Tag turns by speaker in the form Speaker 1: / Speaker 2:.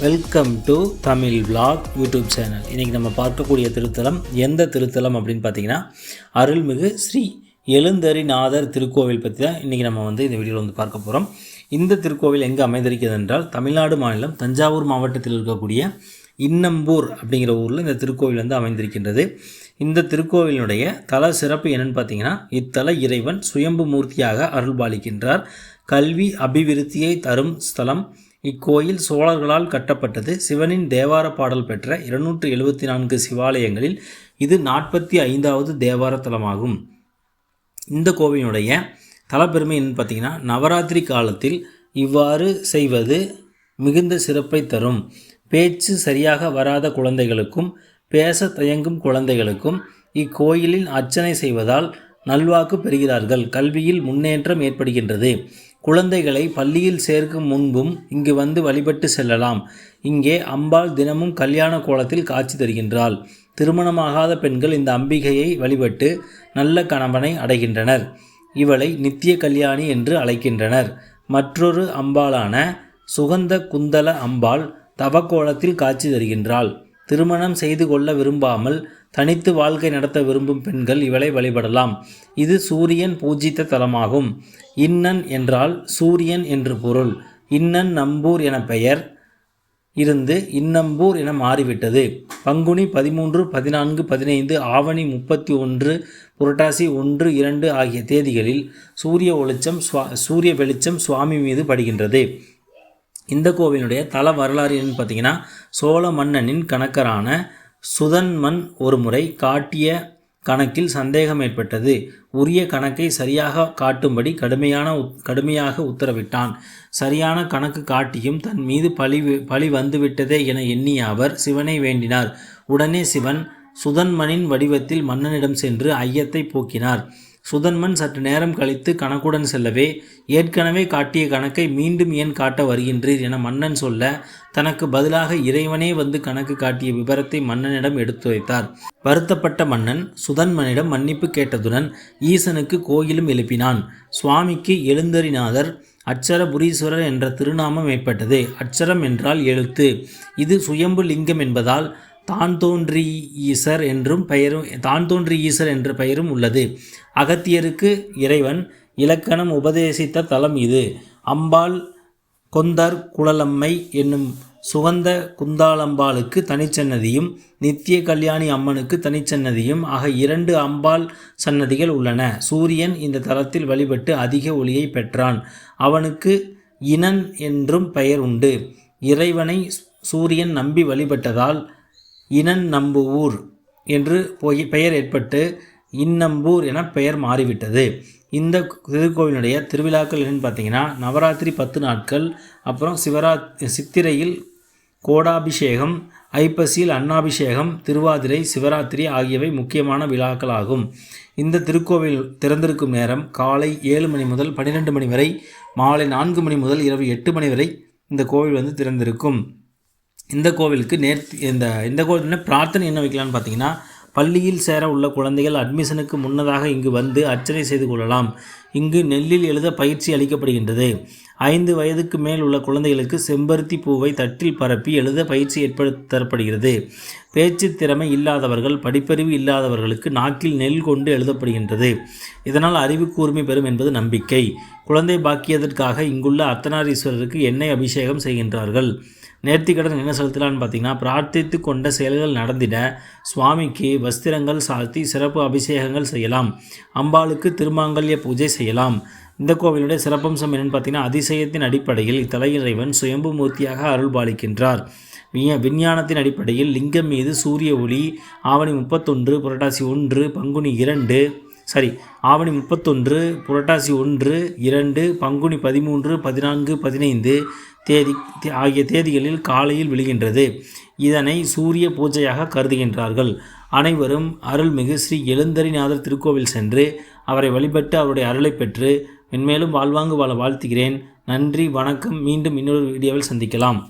Speaker 1: Welcome to Tamil vlog YouTube channel இன்றைக்கி நம்ம பார்க்கக்கூடிய திருத்தலம் எந்த திருத்தலம் அப்படின்னு பார்த்தீங்கன்னா அருள்மிகு ஸ்ரீ எழுந்தரிநாதர் திருக்கோவில் பற்றி தான் இன்றைக்கி நம்ம வந்து இந்த வீடியோவில் வந்து பார்க்க போகிறோம் இந்த திருக்கோவில் எங்கே அமைந்திருக்கிறது என்றால் தமிழ்நாடு மாநிலம் தஞ்சாவூர் மாவட்டத்தில் இருக்கக்கூடிய இன்னம்பூர் அப்படிங்கிற ஊரில் இந்த திருக்கோவில் வந்து அமைந்திருக்கின்றது. இந்த திருக்கோவிலினுடைய தல சிறப்பு என்னென்னு பார்த்தீங்கன்னா இத்தல இறைவன் சுயம்பு மூர்த்தியாக அருள்பாலிக்கின்றார். கல்வி அபிவிருத்தியை தரும் ஸ்தலம் இக்கோயில் சோழர்களால் கட்டப்பட்டது. சிவனின் தேவார பாடல் பெற்ற இருநூற்று எழுபத்தி நான்கு சிவாலயங்களில் இது நாற்பத்தி ஐந்தாவது தேவார தலமாகும் இந்த கோவிலினுடைய தலப்பெருமை என்னன்னு பார்த்தீங்கன்னா நவராத்திரி காலத்தில் இவ்வாறு செய்வது மிகுந்த சிறப்பை தரும். பேச்சு சரியாக வராத குழந்தைகளுக்கும் பேச தயங்கும் குழந்தைகளுக்கும் இக்கோயிலில் அர்ச்சனை செய்வதால் நல்வாக்கு பெறுகிறார்கள். கல்வியில் முன்னேற்றம் ஏற்படுகின்றது. குழந்தைகளை பள்ளியில் சேர்க்கும் முன்பும் இங்கு வந்து வழிபட்டு செல்லலாம். இங்கே அம்பாள் தினமும் கல்யாண கோலத்தில் காட்சி தருகின்றாள். திருமணமாகாத பெண்கள் இந்த அம்பிகையை வழிபட்டு நல்ல கணவனை அடைகின்றனர். இவளை நித்திய கல்யாணி என்று அழைக்கின்றனர். மற்றொரு அம்பாளான சுகந்த குந்தல அம்பாள் தவக்கோலத்தில் காட்சி தருகின்றாள். திருமணம் செய்து கொள்ள விரும்பாமல் தனித்து வாழ்க்கை நடத்த விரும்பும் பெண்கள் இவளை வழிபடலாம். இது சூரியன் பூஜித்த தலமாகும். இன்னன் என்றால் சூரியன் என்று பொருள். இன்னன் நம்பூர் என பெயர் இருந்து இன்னம்பூர் என மாறிவிட்டது. பங்குனி பதிமூன்று பதினான்கு பதினைந்து ஆவணி முப்பத்தி ஒன்று புரட்டாசி ஒன்று இரண்டு ஆகிய தேதிகளில் சூரிய ஒளிச்சம் சுவா சூரிய வெளிச்சம் சுவாமி மீது படுகின்றது. இந்த கோவிலுடைய தல வரலாறு என்னன்னு பார்த்தீங்கன்னா சோழ மன்னனின் கணக்கரான சுதன்மன் ஒரு முறை காட்டிய கணக்கில் சந்தேகம் ஏற்பட்டது. உரிய கணக்கை சரியாக காட்டும்படி கடுமையான உத்- கடுமையாக உத்தரவிட்டான். சரியான கணக்கு காட்டியும் தன் மீது பழி பழி வந்துவிட்டதே என எண்ணிய அவர் சிவனை வேண்டினார். உடனே சிவன் சுதன்மனின் வடிவத்தில் மன்னனிடம் சென்று ஐயத்தை போக்கினார். சுதன்மன் சற்று நேரம் கழித்து கணக்குடன் செல்லவே ஏற்கனவே காட்டிய கணக்கை மீண்டும் ஏன் காட்ட வருகின்றீர் என மன்னன் சொல்ல தனக்கு பதிலாக இறைவனே வந்து கணக்கு காட்டிய விபரத்தை மன்னனிடம் எடுத்துரைத்தார் வருத்தப்பட்ட மன்னன் சுதன்மனிடம் மன்னிப்பு கேட்டதுடன் ஈசனுக்கு கோயிலும் எழுப்பினான். சுவாமிக்கு எழுந்தரிநாதர் அச்சரபுரீஸ்வரர் என்ற திருநாமம் ஏற்பட்டது. அச்சரம் என்றால் எழுத்து. இது சுயம்பு லிங்கம் என்பதால் தான் தோன்றி ஈசர் என்றும் பெயரும் தான் தோன்றி ஈசர் என்ற பெயரும் உள்ளது. அகத்தியருக்கு இறைவன் இலக்கணம் உபதேசித்த தலம் இது. அம்பாள் கொந்தர் குழலம்மை என்னும் சுகந்த குந்தாளம்பாளுக்கு தனிச்சன்னதியும் நித்திய கல்யாணி அம்மனுக்கு தனிச்சன்னதியும் ஆக இரண்டு அம்பாள் சன்னதிகள் உள்ளன. சூரியன் இந்த தலத்தில் வழிபட்டு அதிக ஒளியை பெற்றான். அவனுக்கு இனன் என்றும் பெயர் உண்டு. இறைவனை சூரியன் நம்பி வழிபட்டதால் இனன் நம்புவூர் என்று போய் பெயர் ஏற்பட்டு இன்னம்பூர் என பெயர் மாறிவிட்டது. இந்த திருக்கோவிலுடைய திருவிழாக்கள் என்னன்னு பார்த்தீங்கன்னா நவராத்திரி பத்து நாட்கள் அப்புறம் சிவரா சித்திரையில் கோடாபிஷேகம் ஐப்பசியில் அன்னாபிஷேகம் திருவாதிரை சிவராத்திரி ஆகியவை முக்கியமான விழாக்களாகும். இந்த திருக்கோவில் திறந்திருக்கும் நேரம் காலை ஏழு மணி முதல் பன்னிரெண்டு மணி வரை மாலை நான்கு மணி முதல் இரவு எட்டு மணி வரை இந்த கோவில் வந்து திறந்திருக்கும். இந்த கோவிலுக்கு நேர்த்தி இந்த இந்த கோவில் பிரார்த்தனை என்ன வைக்கலாம்னு பார்த்தீங்கன்னா பள்ளியில் சேர உள்ள குழந்தைகள் அட்மிஷனுக்கு முன்னதாக இங்கு வந்து அர்ச்சனை செய்து கொள்ளலாம். இங்கு நெல்லில் எழுத பயிற்சி அளிக்கப்படுகின்றது. ஐந்து வயதுக்கு மேல் உள்ள குழந்தைகளுக்கு செம்பருத்தி பூவை தட்டில் பரப்பி எழுத பயிற்சி ஏற்படுத்த தரப்படுகிறது. பேச்சு திறமை இல்லாதவர்கள் படிப்பறிவு இல்லாதவர்களுக்கு நாக்கில் நெல் கொண்டு எழுதப்படுகின்றது. இதனால் அறிவு கூர்மை பெறும் என்பது நம்பிக்கை. குழந்தை பாக்கியதற்காக இங்குள்ள அர்த்தநாரீஸ்வரருக்கு எண்ணெய் அபிஷேகம் செய்கின்றார்கள். நேர்த்திக்கடன் என்ன செலுத்தலான்னு பார்த்தீங்கன்னா பிரார்த்தித்து கொண்ட செயல்கள் நடந்திட சுவாமிக்கு வஸ்திரங்கள் சாத்தி சிறப்பு அபிஷேகங்கள் செய்யலாம். அம்பாளுக்கு திருமாங்கல்ய பூஜை செய்யலாம். இந்த கோவிலுடைய சிறப்பம்சம் என்னென்னு பார்த்தீங்கன்னா அதிசயத்தின் அடிப்படையில் தலையிறைவன் சுயம்பு மூர்த்தியாக அருள் பாலிக்கின்றார் விஞ்ஞானத்தின் அடிப்படையில் லிங்கம் மீது சூரிய ஒளி ஆவணி முப்பத்தொன்று புரட்டாசி ஒன்று பங்குனி இரண்டு சரி ஆவணி முப்பத்தொன்று புரட்டாசி ஒன்று இரண்டு பங்குனி பதிமூன்று பதினான்கு பதினைந்து தேதி தே- ஆகிய தேதிகளில் காலையில் விழுகின்றது. இதனை சூரிய பூஜையாக கருதுகின்றார்கள். அனைவரும் அருள்மிகு ஸ்ரீ எழுந்தரிநாதர் திருக்கோவில் சென்று அவரை வழிபட்டு அவருடைய அருளை பெற்று மென்மேலும் வாழ்வாங்கு வாழ வாழ்த்துகிறேன். நன்றி வணக்கம். மீண்டும் இன்னொரு வீடியோவில் சந்திக்கலாம்.